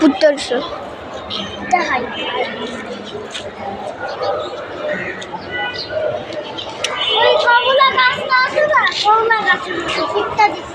উত্তরশো দেখাই ওই কমলা গাছটা আছে না? কমলা গাছের মতো ঠিকটা দিচ্ছি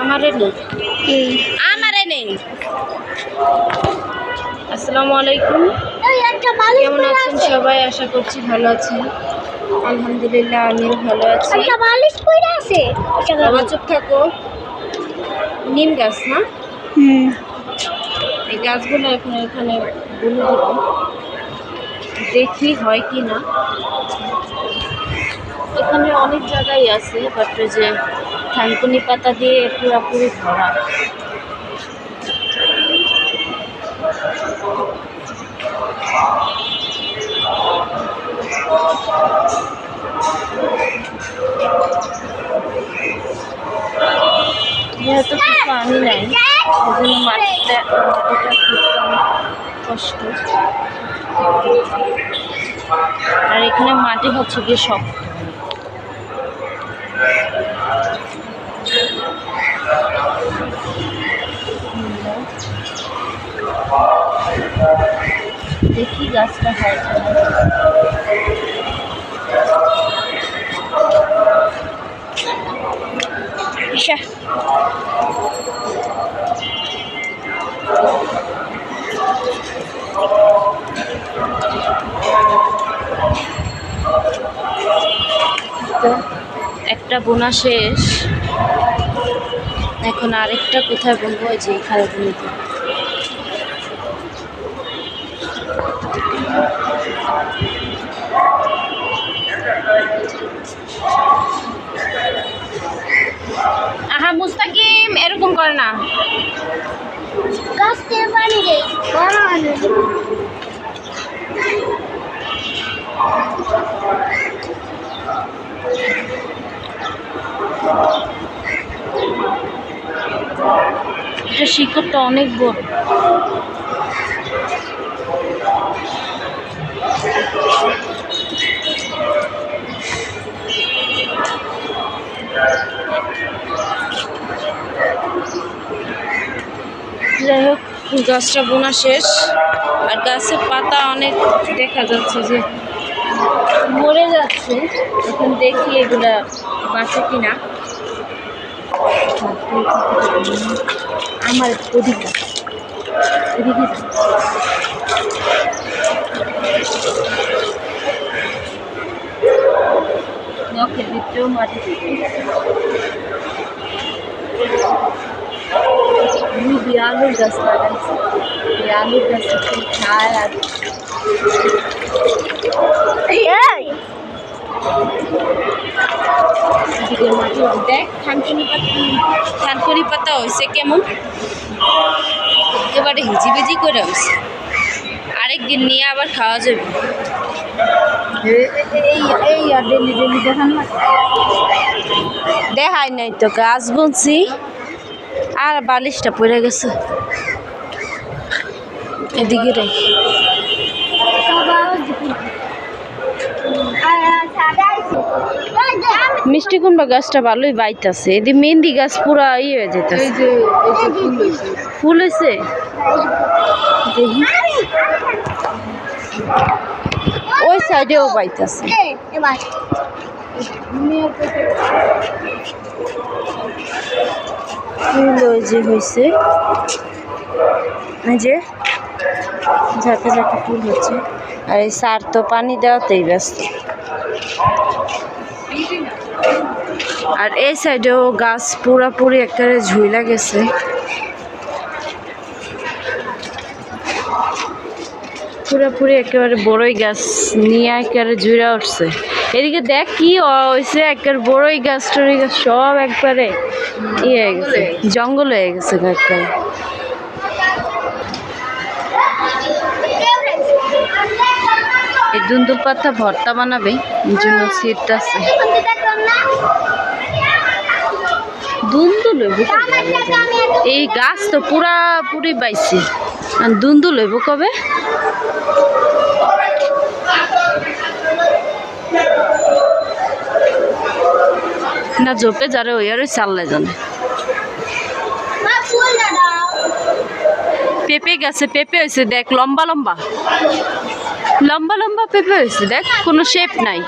আমারে নেই। আমারে নেই। আসসালামু আলাইকুম। কেমন আছেন সবাই? আশা করছি ভালো আছেন। আলহামদুলিল্লাহ আমিও ভালো আছি। এটা বাবা চুপ থাকো। নিম গাছ না? হুম। এই গাছগুলো এখন এখানে বুনে দেবো। দেখি হয় কি না। এখানে অনেক জায়গায় আছে বাট যে থানকুনি পাতা দিয়ে পুরোপুরি ভরা। যেহেতু কি পানি নাই, সেজন্য মাটিটা মাটিটা কষ্ট। আর এখানে মাটি হচ্ছে গিয়ে শক্ত দেখি গাছটা হয় তো একটা বোনা শেষ। এখন আরেকটা কোথায় বলব? যে এখানে আহা মুস্তাকিম এরকম করে না। শিকড়টা অনেক বড়। গাছটা বোনা শেষ। আর গাছের পাতা অনেক দেখা যাচ্ছে যে মরে যাচ্ছে। এখন দেখি এগুলা বাঁচে কিনা। আমার ওদিকে নখের ভিতরেও মাটি দিতে আমি দিয়ে আলুর গাছ লাগাইছি এই আলুর গাছে খায় আর দেখ থানকুনি পাতা থানকুনি পাতা হয়েছে কেমন? একেবারে হিজিবিজি করে হয়েছে আরেকদিন নিয়ে আবার খাওয়া যাবে। এই এই আর ডেলি ডেলি দেখান না দেখাই নাই তো গাছ বুনছি আর বালিশটা পড়ে গেছে। এদিকে রাখি। মিষ্টি কুমড়া গাছটা ভালোই বাইতেছে। এদি মেহেন্দি গাছ পুরা ইয়ে হয়ে যেতেছে যে ফুল হয়েছে ফুল হয়েছে দেখি। ওই সাইডেও বাইতেছে। এবার যে হয়েছে এই যে ঝাঁকে ঝাঁকে ফুল হচ্ছে। আর এই সার তো পানি দেওয়াতেই ব্যস্ত। আর এই সাইডেও গাছ পুরাপুরি একেবারে ঝুইলা গেছে। পুরাপুরি একেবারে বড়ই গাছ নিয়ে একেবারে জুড়ে উঠছে। এদিকে দেখ কি হয়েছে, একেবারে বড়ই গাছ টড়ই গাছ, সব একবারে ইয়ে হয়ে গেছে, জঙ্গল হয়ে গেছে একবারে। এই দুন্দুল পাতা ভর্তা বানাবে জন্য সিট আছে। দুন্দুল এই গাছ তো পুরা পুরি পাইছি আর দুন্দুল হইব কবে? না জোপে যারে ওই আরে চাললে জানে। পেঁপে গেছে, পেঁপে হয়েছে দেখ, লম্বা লম্বা। লম্বা লম্বা পেঁপে হয়েছে দেখ, কোনো শেপ নাই।